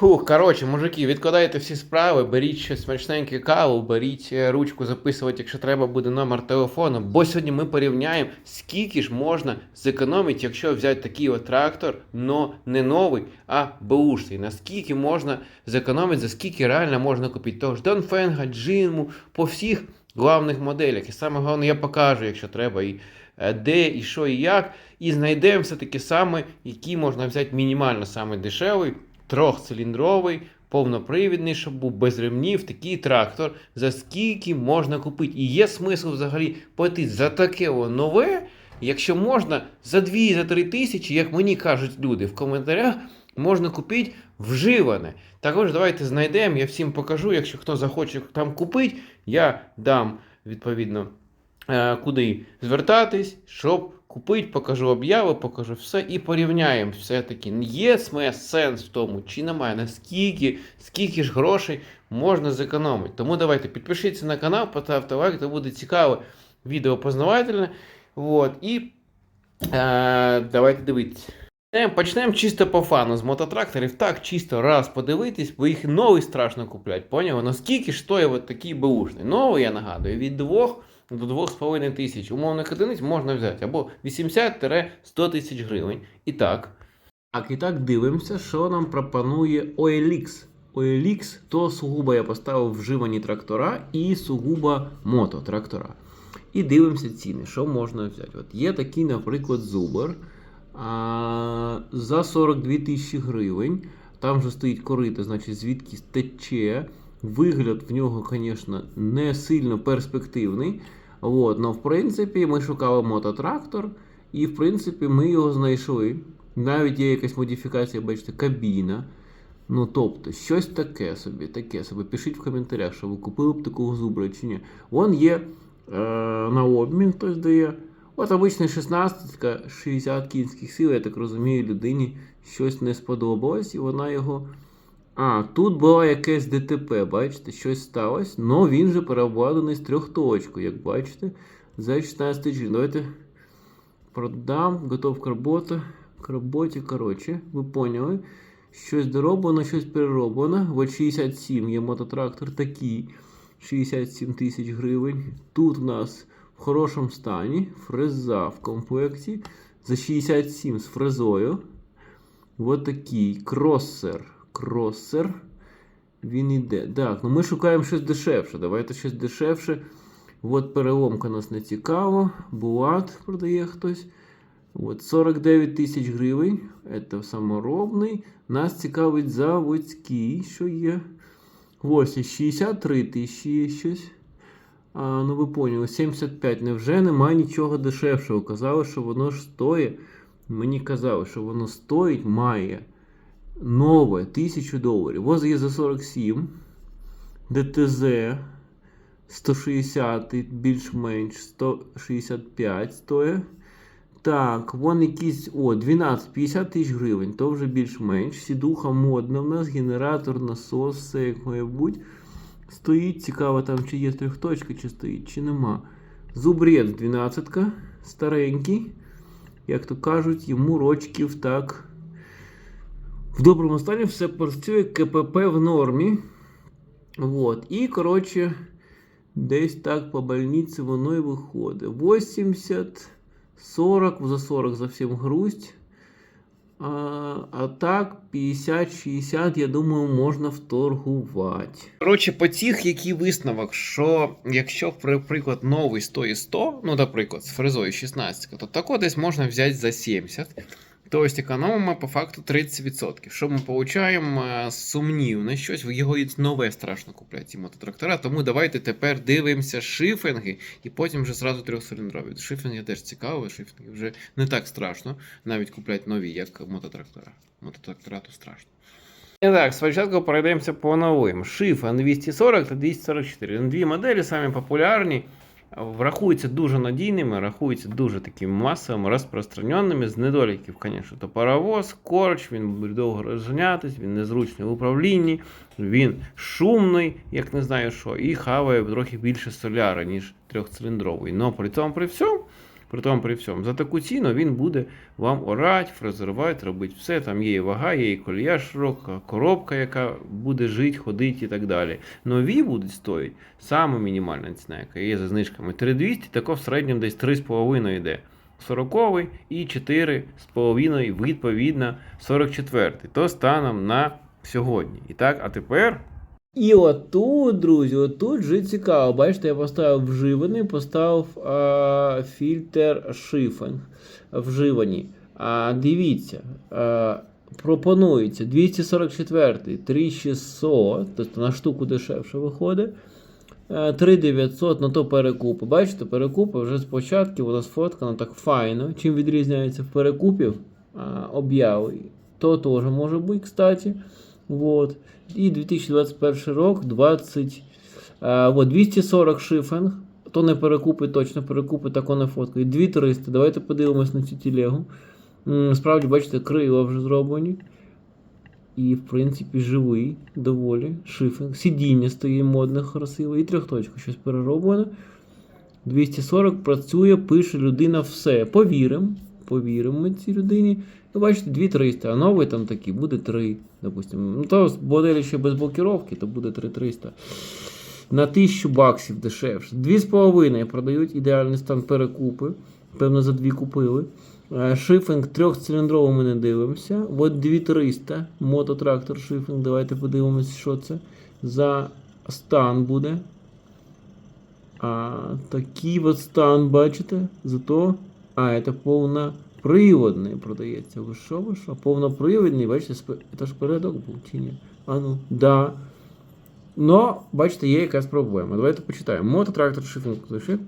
Фух, коротше, мужики, відкладайте всі справи, беріть щось смачненьке каву, беріть е, ручку записувати, якщо треба буде номер телефону. Бо сьогодні ми порівняємо, скільки ж можна зекономити, якщо взяти такий от трактор, но не новий, а беушний. Наскільки можна зекономити, за скільки реально можна купити того ж Донфенга, Джинму, по всіх главних моделях. І саме головне, я покажу, якщо треба, і е, де, і що, і як. І знайдемо все-таки саме, який можна взяти мінімально саме дешевий трьохциліндровий, повнопривідний, щоб був без ремнів, такий трактор, за скільки можна купити. І є смисл взагалі платити за таке нове, якщо можна за 2-3 тисячі, як мені кажуть люди в коментарях, можна купити вживане. Також давайте знайдемо, я всім покажу, якщо хто захоче там купити, я дам відповідно куди звертатись, щоб купити, покажу об'яви, покажу все і порівняємо все-таки. Є сенс в тому, чи немає, наскільки, скільки ж грошей можна зекономити. Тому давайте підпишіться на канал, поставте лайк, то буде цікаве відео познавательне. Вот, і е, давайте дивитися. Почнемо- чисто по фану з мототракторів. Так, чисто раз подивитись, бо їх новий страшно купляти. Поняли? Наскільки ж стоїть от такий беушний? Новий, я нагадую, від 2 до 2,5 тисяч. Умовних одиниць можна взяти або 80-100 тисяч гривень. І так. Так, і так дивимося, що нам пропонує OLX. OLX то сугубо я поставив вживані трактора і сугубо мототрактора. І дивимося ціни, що можна взяти. От є такий, наприклад, Зубер а, за 42 тисячі гривень. Там же стоїть корито, значить, звідки тече. Вигляд в нього, звісно, не сильно перспективний. От, но в принципі, ми шукали мототрактор, і в принципі ми його знайшли. Навіть є якась модифікація, бачите, кабіна. Ну, тобто, щось таке собі, таке собі. Пишіть в коментарях, що ви купили б такого зубра чи ні. Вон є е, на обмін, хтось дає. От обична 16, 60 кінських сил, я так розумію, людині щось не сподобалось, і вона його. А, тут було якесь ДТП, бачите, щось сталося, но він же переобладнаний з трьохточкою, як бачите, за 16 тисяч. Давайте продам, готовка робота, к роботі, коротше, ви поняли. Щось дороблено, щось перероблено. От 67 є мототрактор такий, 67 тисяч гривень. Тут у нас в хорошому стані фреза в комплекті за 67 з фрезою. Вот такий кросер. Кросер. Він іде. Так, ну ми шукаємо щось дешевше. Давайте щось дешевше. От переломка нас не цікаво. Булат продає хтось. От 49 тисяч гривень. Це саморобний. Нас цікавить заводський, що є. Ось і 63 тисячі щось. А, ну ви поняли, 75. Невже немає нічого дешевшого? Казали, що воно ж стоїть. Мені казали, що воно стоїть, має нове 1000 доларів. Ось є за 47. ДТЗ 160 більш-менш 165 стоїть. Так, вон якісь. О, 12, 50 тисяч гривень, то вже більш-менш. Сідуха модна в нас, генератор, насос, все як має бути. Стоїть, цікаво там, чи є трьохточка, чи стоїть, чи нема. Зубрець 12, старенький. Як то кажуть, йому рочків так. В доброму стані все працює, КПП в нормі. Вот. І, коротше, десь так по больниці воно і виходить. 80, 40, за 40 зовсім грусть. А, а так, 50-60, я думаю, можна вторгувати. Коротше, по цих який висновок, що якщо, наприклад, новий стоїть 100, ну, наприклад, з фрезою 16, то тако десь можна взяти за 70. Тобто економимо по факту 30%. Що ми отримуємо сумнівне щось, його нове страшно купляти ці мототрактора. Тому давайте тепер дивимося шифинги і потім вже зразу трьохциліндрові. Шифінги теж цікаво, шифінги вже не так страшно навіть купляти нові, як мототрактора. Мототрактора то страшно. І так, спочатку пройдемося по новим. Шифа 240 та 244. Дві моделі самі популярні. Рахуються дуже надійними, рахуються дуже такими масовими, розпространеними, з недоліків, звісно, то паровоз, корч, він буде довго розганятись, він незручний в управлінні, він шумний, як не знаю що, і хаває трохи більше соляра, ніж трьохциліндровий. Но при цьому при всьому При тому при всьому. За таку ціну він буде вам орати, фрезерувати, робити все. Там є і вага, є і колія широка, коробка, яка буде жити, ходити і так далі. Нові будуть стоїти саме мінімальна ціна, яка є за знижками 3200, тако в середньому десь 3,5 йде. 40 і 4,5 відповідно 44. То станом на сьогодні. І так, а тепер. І отут, друзі, отут же цікаво. Бачите, я поставив вживаний, поставив а, фільтр шифинг вживані. А, дивіться, а, пропонується 244, 3600, тобто на штуку дешевше виходить. Е, 3900, ну то перекупи. Бачите, перекупи вже спочатку воно сфоткано так файно. Чим відрізняється в перекупів а, обяви. То теж може бути, кстати. Вот. І 2021 рок 20, а, вот, 240 шифинг. То не перекупи, точно перекупи, тако не фоткаю. 2300. Давайте подивимось на цю телегу. М, Справді, бачите, крила вже зроблені. І, в принципі, живий, доволі. Шифинг. Сидіння стоїть модне, красиве. І трьохточка щось перероблено. 240 працює, пише людина все. Повіримо. Повіримо цій людині. Ви бачите, 2300, а новий там такий буде 3. Допустимо. Ну, то моделі ще без блокировки, то буде 3300. На 1000 баксів дешевше. 2,5 продають ідеальний стан перекупи. Певно, за дві купили. Е, Шифинг трьохциліндровий ми не дивимося. От 2300 мототрактор шифинг. Давайте подивимося, що це за стан буде. А, такий от стан, бачите? Зато. А, це повноприводний продається. Ви що, ви що? Повноприводний, бачите, це ж передок був чи ні? А ну, да. Но, бачите, є якась проблема. Давайте почитаємо. Мототрактор шифінг лише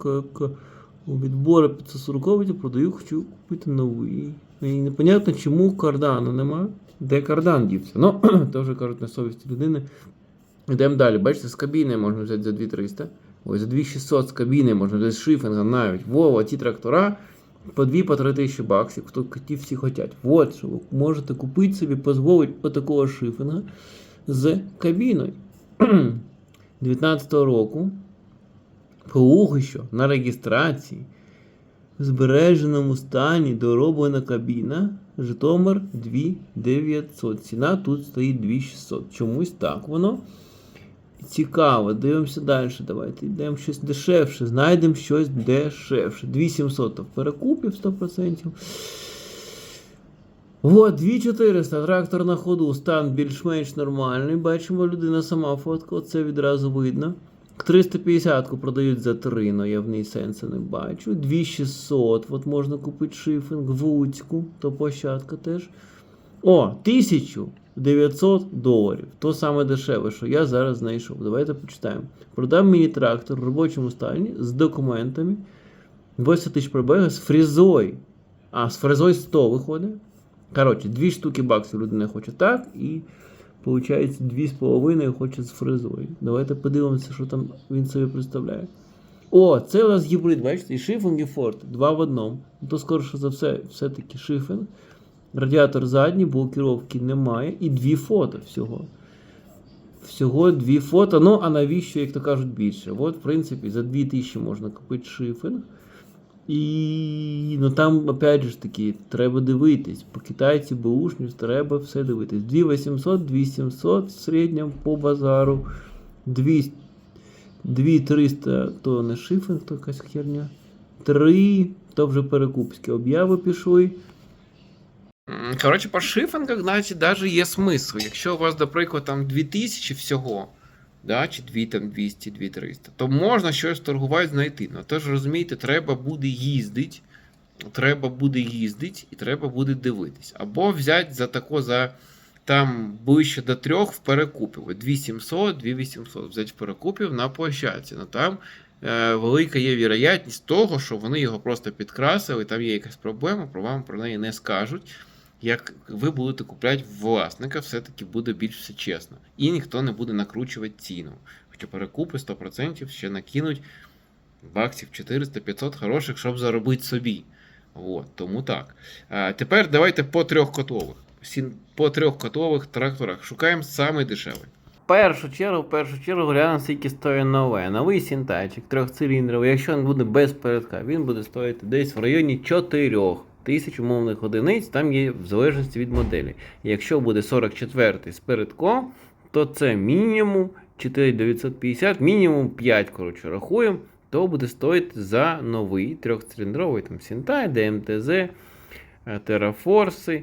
у відбору 540 продаю, хочу купити новий. І непонятно, чому кардану нема. Де кардан дівся? Ну, то вже кажуть на совісті людини. Йдемо далі. Бачите, з кабіни можна взяти за 2300. Ось за 2600 з кабіни можна взяти з шифінга навіть. Вова, ті трактора по 2 по 3 тисячі баксів. Хто ті всі хочуть. От що ви можете купити собі, дозволити отакого шифінга з кабіною. 19 року. Поки що на реєстрації в збереженому стані дороблена кабіна Житомир 2900. Ціна тут стоїть 2600. Чомусь так воно. Цікаво, дивимося далі. Давайте йдемо щось дешевше. Знайдемо щось дешевше. 2700 в перекупі 100%. Вот, 2400, трактор на ходу, стан більш-менш нормальний. Бачимо, людина сама фотка, це відразу видно. 350 продають за 3, але я в ній сенсу не бачу. 2600, от можна купити шифінг в Луцьку, то площадка теж. О, 1900 доларів. То саме дешеве, що я зараз знайшов. Давайте почитаємо. Продам міні-трактор в робочому стані з документами. 80 тисяч пробега з фрізою. А, з фрезою 100 виходить. Коротше, дві штуки баксів людина хоче так, і виходить 2,5 хоче з фрезою. Давайте подивимося, що там він собі представляє. О, це у нас гібрид, бачите, і шифінг, і форт. Два в одному. Ну, То скоріше за все, все-таки шифінг. Радіатор задній, блокіровки немає. І дві фото всього. Всього дві фото. Ну, а навіщо, як то кажуть, більше? От, в принципі, за 2000 можна купити шифінг. І ну там, опять же таки, треба дивитись. По китайці бушні треба все дивитись. 2800, 2700 в середньому по базару. 200, 2300 то не шифінг, то якась херня. 3 то вже перекупські обяви пішли. Коротше, по шифингах, значить, даже є смисл. Якщо у вас, наприклад, там 2000 всього, да, чи 2, там 200, 2300, то можна щось торгувати знайти. Ну, тож, розумієте, треба буде їздити, треба буде їздити і треба буде дивитись. Або взяти за тако за там ближче до трьох в перекупів. От 2700, 2800 взяти в перекупів на площадці. Ну там е, велика є вірогідність того, що вони його просто підкрасили, там є якась проблема, про вам про неї не скажуть. Як ви будете купляти власника, все-таки буде більш все чесно. І ніхто не буде накручувати ціну. Хоча перекупи 100% ще накинуть баксів 400-500 хороших, щоб заробити собі. От, тому так. А, тепер давайте по трьох котових. По трьох котових тракторах шукаємо самий дешевий. першу чергу, в першу чергу глянемо, скільки стоїть нове. Новий сінтайчик трьохциліндровий, якщо він буде без передка, він буде стоїти десь в районі 4 тисяч умовних одиниць, там є в залежності від моделі. Якщо буде 44 з передком, то це мінімум 4950, мінімум 5, коротше, рахуємо, то буде стоїти за новий трьохциліндровий там Сінтай, ДМТЗ, Терафорси,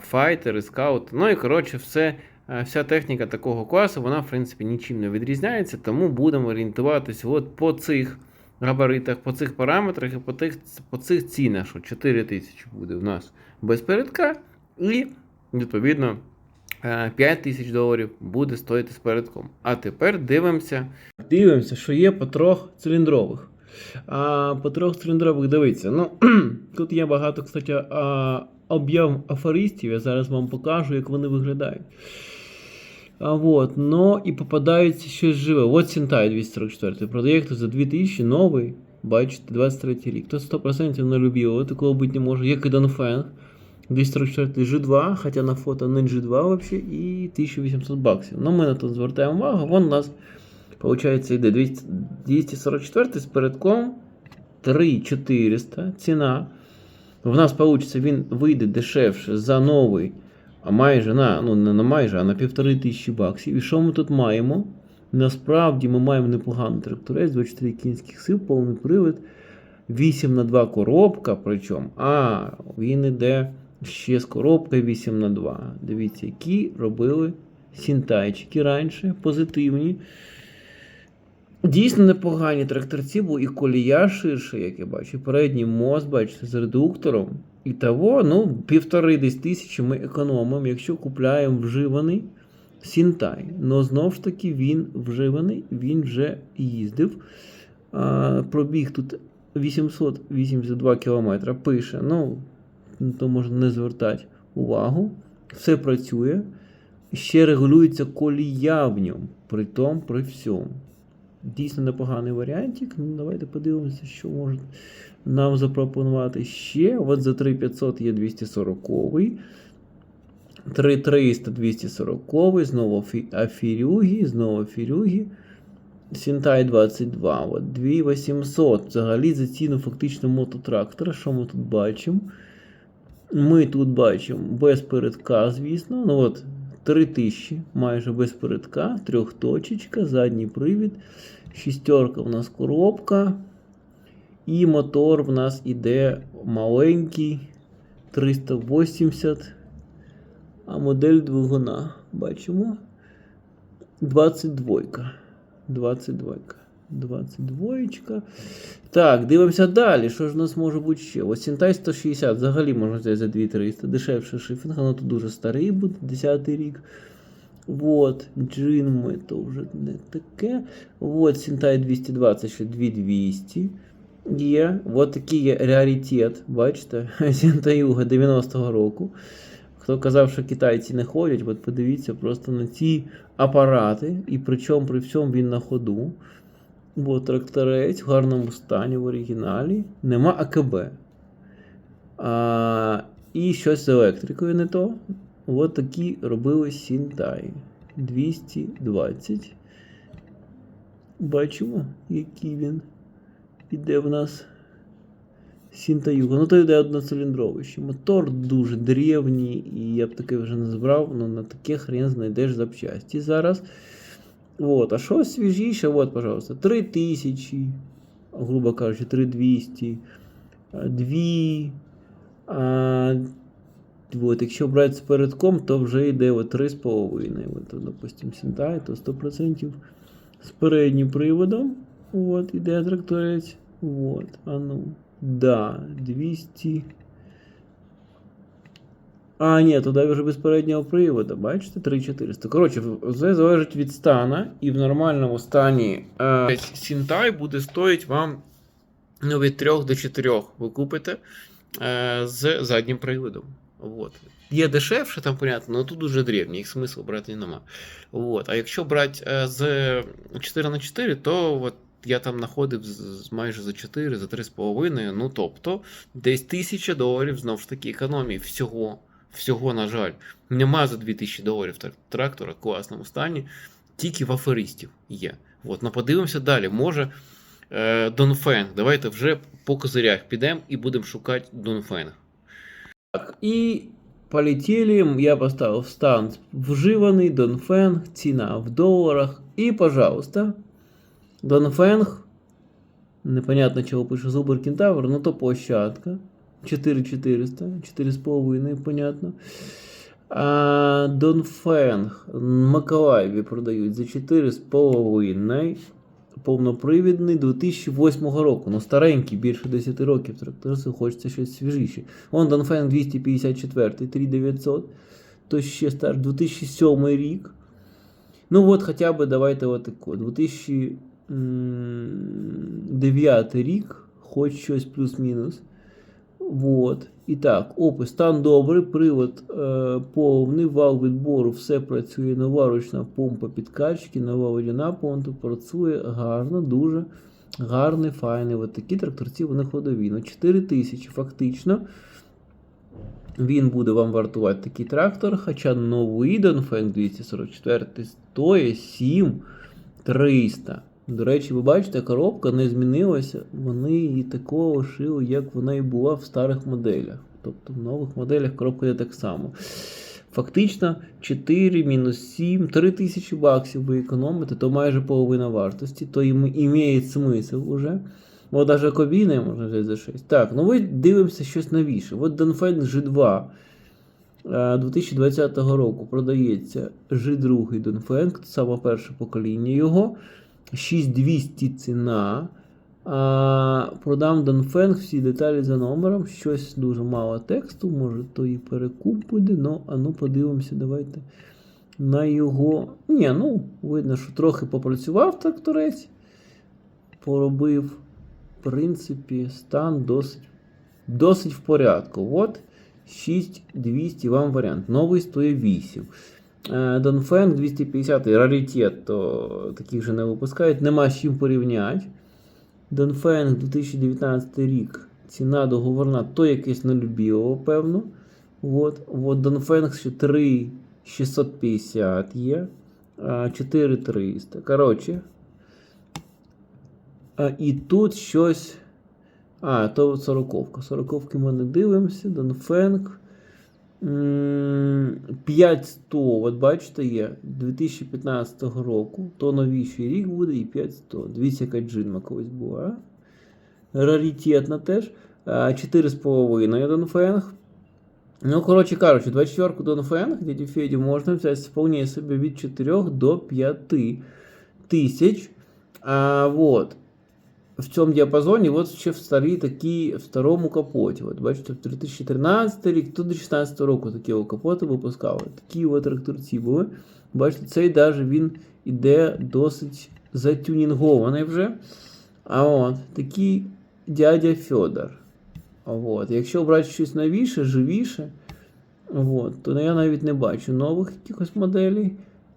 Файтери, Скаут. Ну і коротше, все, е, вся техніка такого класу, вона, в принципі, нічим не відрізняється, тому будемо орієнтуватися от по цих габаритах, по цих параметрах і по, тих, по цих цінах, що 4 тисячі буде у нас без передка, і, відповідно, 5 тисяч доларів буде стоїти з передком. А тепер дивимося. Дивимося, що є по трьохциліндрових. А по трьохциліндрових дивіться. Ну, тут є багато, кстати, об'яв афористів. Я зараз вам покажу, як вони виглядають. Вот, но і попадається щось живе. От Сінтай 244. Продає хто за 2000 новий. Бачите, 23 рік. То 100% не любив. Такого бути не може. Як і Донфенг. 244 G2, хоча на фото не G2 вообще, і 1800 баксів. Ну, ми на то звертаємо увагу. Вон у нас, виходить, йде 244 з передком 3400 ціна. В нас вийде, він вийде дешевше за новий, майже на, ну не на майже, а на півтори тисячі баксів. І що ми тут маємо? Насправді ми маємо непоганий тракторець, 24 кінських сил, повний привід, 8 на 2 коробка, причому, а він іде ще з коробкою 8 на 2. Дивіться, які робили сінтайчики раніше, позитивні. Дійсно непогані тракторці, бо і колія ширша, як я бачу, передній мост, бачите, з редуктором. І того, ну, півтори десь тисячі ми економимо, якщо купляємо вживаний Сінтай. Но знову ж таки він вживаний, він вже їздив. А, пробіг тут 882 км пише. Ну, то можна не звертати увагу. Все працює. Ще регулюється колія в ньому, при тому, при всьому. Дійсно непоганий варіантик. Ну, давайте подивимося, що може нам запропонувати ще. От за 3500 є 240-й. 3300 240 знову афі- афірюги, знову афірюги. Сінтай 22, от 2800. Взагалі за ціну фактично мототрактора. Що ми тут бачимо? Ми тут бачимо без передка, звісно. Ну от 3000 майже без передка, трьохточечка, задній привід, шістерка в нас коробка. І мотор в нас іде маленький 380. А модель двигуна бачимо. 22. 22. 22. Так, дивимося далі. Що ж у нас може бути ще? Ось Сінтай 160 взагалі можна взяти за 2300. Дешевше шифінг, воно тут дуже старий буде, 10 рік. Вот, джин ми то вже не таке. Вот, Сінтай 220, ще 2200. Є. От такий є раритет. Бачите? Сінтаюга 90-го року. Хто казав, що китайці не ходять, от подивіться просто на ці апарати, і причому при всьому він на ходу. Бо тракторець в гарному стані в оригіналі. Нема АКБ. А, і щось з електрикою не то. От такі робили Сінтай. 220. Бачимо, який він іде в нас. Сінтаюга. Ну, то йде одноциліндровий. Мотор дуже древній, і я б таке вже не збрав, але на таке хрен знайдеш запчасті зараз. Вот. А що свіжіше? От, пожалуйста, 3000, грубо кажучи, 3200, 2. От, якщо брати з передком, то вже йде 3,5. От, допустим, Сінтай, то 100% з переднім приводом. От, іде тракторець. Вот, а ну. Да, 200. А, ні, туди вже без переднього приводу, бачите, 3400. Коротше, все залежить від стана, і в нормальному стані е, Сінтай буде стоїть вам ну, від 3 до 4. Ви купите е, з заднім приводом. Вот. Є дешевше, там, понятно, але тут дуже древні, їх смисл брати нема. Вот. А якщо брати е, з 4 на 4, то от я там знаходив майже за 4, за 3,5. Ну тобто, десь 1000 доларів знову ж таки економії всього. всього, на жаль, нема за 2000 доларів трактора в класному стані, тільки в аферистів є. От, ну подивимося далі. Може е, Донфенг. Давайте вже по козирях підемо і будемо шукати Донфенг. Так, і полетіли. Я поставив стан вживаний, Донфенг, ціна в доларах. І, пожалуйста, Донфенг. Непонятно, чого пише Зубр Кентавр, ну то площадка. 4400, 4,5, понятно. А Донфенг в Миколаєві продають за 4,5. Повнопривідний 2008 року. Ну, старенький, більше 10 років. Тракторису хочеться щось свіжіше. Вон Донфенг 254, 3900. То ще стар 2007 рік. Ну от хоча б давайте отако. 2009 рік, хоч щось плюс-мінус. Вот. І так, опис. Стан добрий, привод е, повний, вал відбору, все працює, нова ручна помпа підкачки, нова водяна помпа працює гарно, дуже гарний, файний. От такі тракторці вони ходові. Ну, 4 тисячі фактично. Він буде вам вартувати такий трактор, хоча новий Донфенг 244 стоїть 7300. До речі, ви бачите, коробка не змінилася. Вони її такого шили, як вона і була в старих моделях. Тобто в нових моделях коробка є так само. Фактично 4 мінус 7, 3 тисячі баксів ви економите, то майже половина вартості, то імеє смисл уже. От даже кабіни можна взяти за 6. Так, ну ми дивимося щось новіше. От Донфен G2 е, 2020 року продається G2 Донфенг, саме перше покоління його. 6200 ціна. А, продам Донфенг, всі деталі за номером. Щось дуже мало тексту, може то і перекуп буде. Ну, а ну подивимося, давайте на його. Ні, ну, видно, що трохи попрацював тракторець. Поробив, в принципі, стан досить, досить в порядку. От 6200 вам варіант. Новий стоїть 8. Е, Донфенг 250 раритет, то таких же не випускають, нема з чим порівняти. Донфенг 2019 рік. Ціна договорна, то якесь нелюбіло, певно. От, от Донфенг ще 3650 є. 4300. Коротше. І тут щось. А, то 40-ка. 40-ки ми не дивимося. Донфенг. М, 5100, от бачите, є 2015 року, то новіший рік буде і 5100. Дивіться, яка джинма колись була. Раритетна теж. А, 4,5 Донфенг. Ну, коротше кажучи, 24-ку Донфенг, дяді Феді, можна взяти вполне собі від 4 до 5 тисяч. А, вот в цьому діапазоні, от ще в старій такі, в старому капоті. От бачите, в 2013 рік, тут до 2016 року такі капоти випускали. Такі от тракторці були. Бачите, цей даже він іде досить затюнінгований вже. А от такий дядя Федор. От. Якщо брати щось новіше, живіше, от, то я навіть не бачу нових якихось моделей.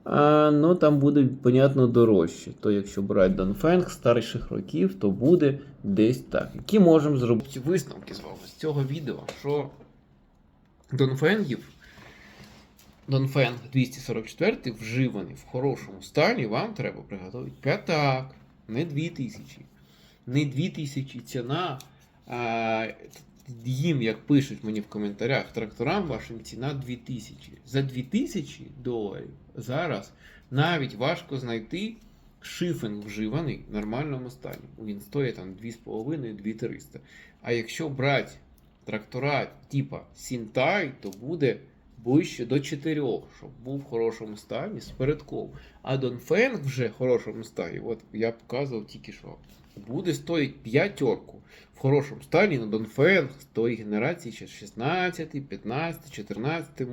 А, ну там буде, понятно, дорожче. То якщо брати Донфенг старших років, то буде десь так. Які можемо зробити висновки з вами з цього відео, що Донфенгів, Донфенг 244 вживаний в хорошому стані, вам треба приготувати п'ятак, не 2000. Не 2000 ціна. А, їм, як пишуть мені в коментарях, тракторам вашим ціна 2000. За 2000 доларів зараз навіть важко знайти шифен вживаний в нормальному стані. Він стоїть там 2,5-2300. А якщо брати трактора типа Сінтай, то буде ближче до 4, щоб був в хорошому стані з передком. А Донфенг вже в хорошому стані, от я показував тільки що, буде стоїть п'ятерку. В хорошому стані на Донфенг з тої генерації ще 16, 15, 14 е,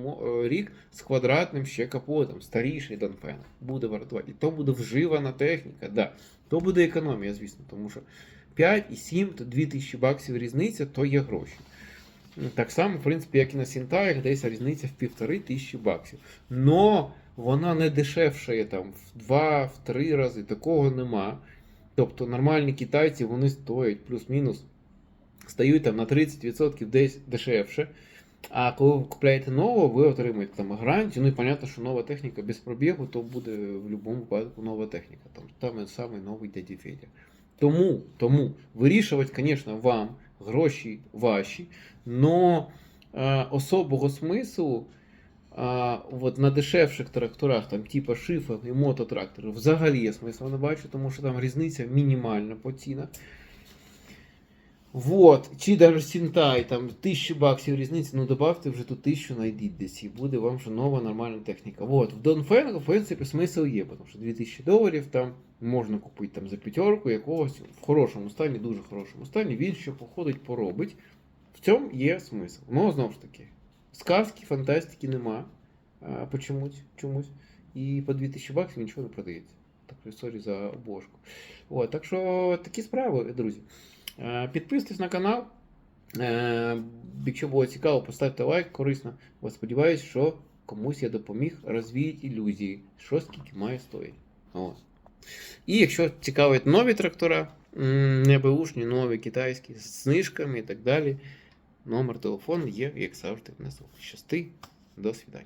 рік з квадратним ще капотом. Старіший Донфенг буде вартувати. І то буде вживана техніка, да. то буде економія, звісно, тому що 5 і 7, то 2000 баксів різниця, то є гроші. Так само, в принципі, як і на Сінтаях, десь різниця в півтори тисячі баксів. Но вона не дешевшає там в 2-3 рази, такого нема. Тобто нормальні китайці вони стоять плюс-мінус, стають там на 30% десь дешевше. А коли ви купляєте нову, ви отримуєте там гарантію. Ну і понятно, що нова техніка без пробігу, то буде в будь-якому випадку нова техніка. Там там самий новий дяді Федя. Тому, тому вирішувати, звісно, вам гроші ваші, но е, особого смислу а, от на дешевших тракторах, там, типа шифер і мототракторів, взагалі я смисла не бачу, тому що там різниця мінімальна по цінах. Вот, чи даже Сінтай, там тисячу баксів різниці, ну добавте вже ту тисячу, знайдіть десь, і буде вам вже нова нормальна техніка. Вот, в Донфенго, в принципі, смисл є, тому що 2000 доларів там можна купити там за п'ятерку якогось в хорошому стані, дуже хорошому стані, він ще походить, поробить. В цьому є смисл. Ну, знову ж таки, сказки, фантастики нема а, почомусь, чомусь. І по 2000 баксів нічого не продається. Так що сорі за обложку. От, так що такі справи, друзі. Е, Підписуйтесь на канал. Е, Якщо було цікаво, поставте лайк, корисно. От сподіваюсь, що комусь я допоміг розвіяти ілюзії, що скільки має стоїть. І якщо цікавить нові трактора, м, не беушні, нові китайські, з знижками і так далі, номер телефону є, як завжди, внизу. Щасти, до свидання.